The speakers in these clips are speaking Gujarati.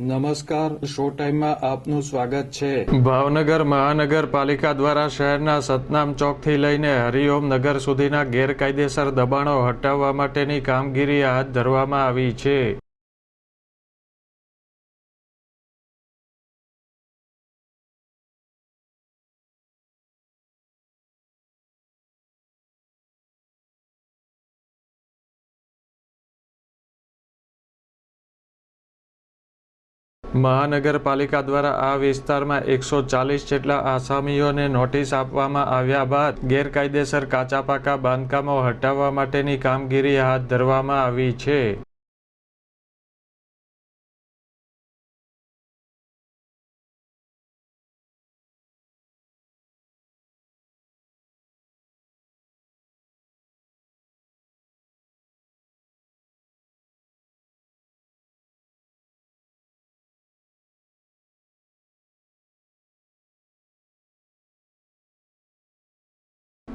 નમસ્કાર, શો ટાઈમમાં આપનું સ્વાગત છે. ભાવનગર મહાનગરપાલિકા દ્વારા શહેરના સતનામ ચોકથી લઈને હરિઓમ નગર સુધીના ગેરકાયદેસર દબાણો હટાવવા માટેની કામગીરી હાથ ધરવામાં આવી છે. મહાનગરપાલિકા દ્વારા આ વિસ્તારમાં એકસો ચાલીસ જેટલા આસામીઓને નોટિસ આપવામાં આવ્યા બાદ ગેરકાયદેસર કાચા પાકા બાંધકામો હટાવવા માટેની કામગીરી હાથ ધરવામાં આવી છે.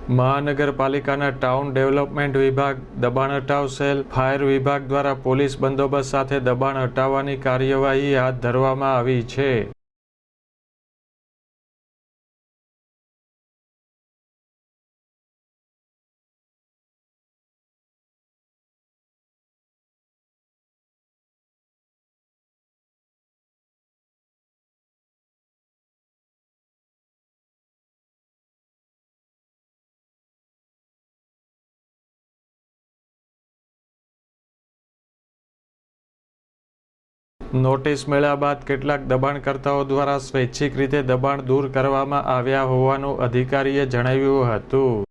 મહાનગરપાલિકાના ટાઉન ડેવલપમેન્ટ વિભાગ, દબાણ હટાવ સેલ, ફાયર વિભાગ દ્વારા પોલીસ બંદોબસ્ત સાથે દબાણ હટાવવાની કાર્યવાહી હાથ ધરવામાં આવી છે. નોટિસ મળ્યા બાદ કેટલાક દબાણકર્તાઓ દ્વારા સ્વૈચ્છિક રીતે દબાણ દૂર કરવામાં આવ્યા હોવાનું અધિકારીએ જણાવ્યું હતું.